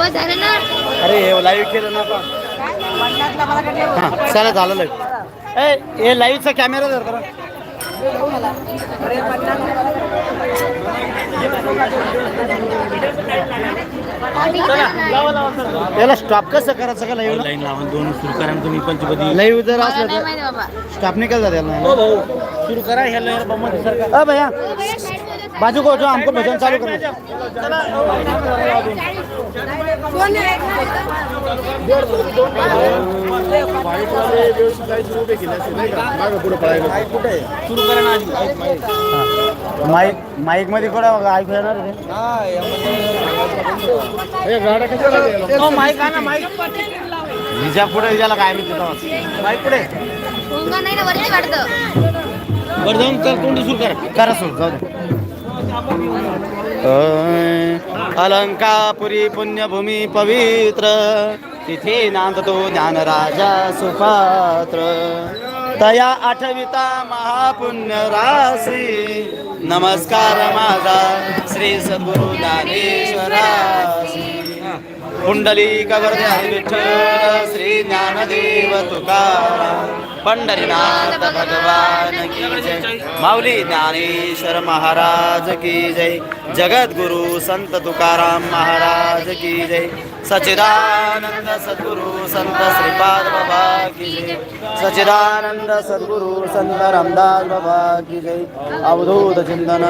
बस झालं ना? अरे हे लाईव्ह केलं ना का हां चला झालं लाईव्ह ए हे लाईव्हचा कॅमेरा धर करा त्याला स्टॉप कसं करायचं का लाईव्ह लाईन लावून दोन सुरू करा आणि तुम्ही पंचपदी लाईव्ह जर असलं नाही तर माहिती बाबा. स्टॉप नाही केलं त्याला हो भाऊ सुरू करा सरकार अ भैया. बाजू को जो हमको भजन चालू करना सुरू करा ना आधी माईक माईकमध्ये कोणा बघा ऐकू येणार रे हो, माईक आणा माईक. हिच्या पुढे ज्याला काय मी तिथं माईक पुढे. नाही ना वरती वाटतं वर जाऊन चल तोंडी सुरू करा. करा सुरू जाऊ अलंकापुरी पुण्यभूमी पवित्र तिथे नांदतो ज्ञानराजा सुपात्र। तया आठविता महापुण्य राशी नमस्कार माझा श्री सद्गुरु ज्ञानेश्वराशी पुंडलिक कवर्धे विठ्ठल श्री ज्ञानदेव तुकाराम पंढरीनाथ भगवान की जय। माऊली ज्ञानेश्वर महाराज की जय। जगद्गुरु संत तुकाराम महाराज की जय। सचिदानंद सद्गुरु संत श्रीपाद बाबा की जय। सचिदानंद सद्गुरु संत रामदास बाबा की जय। अवधूत चिंतन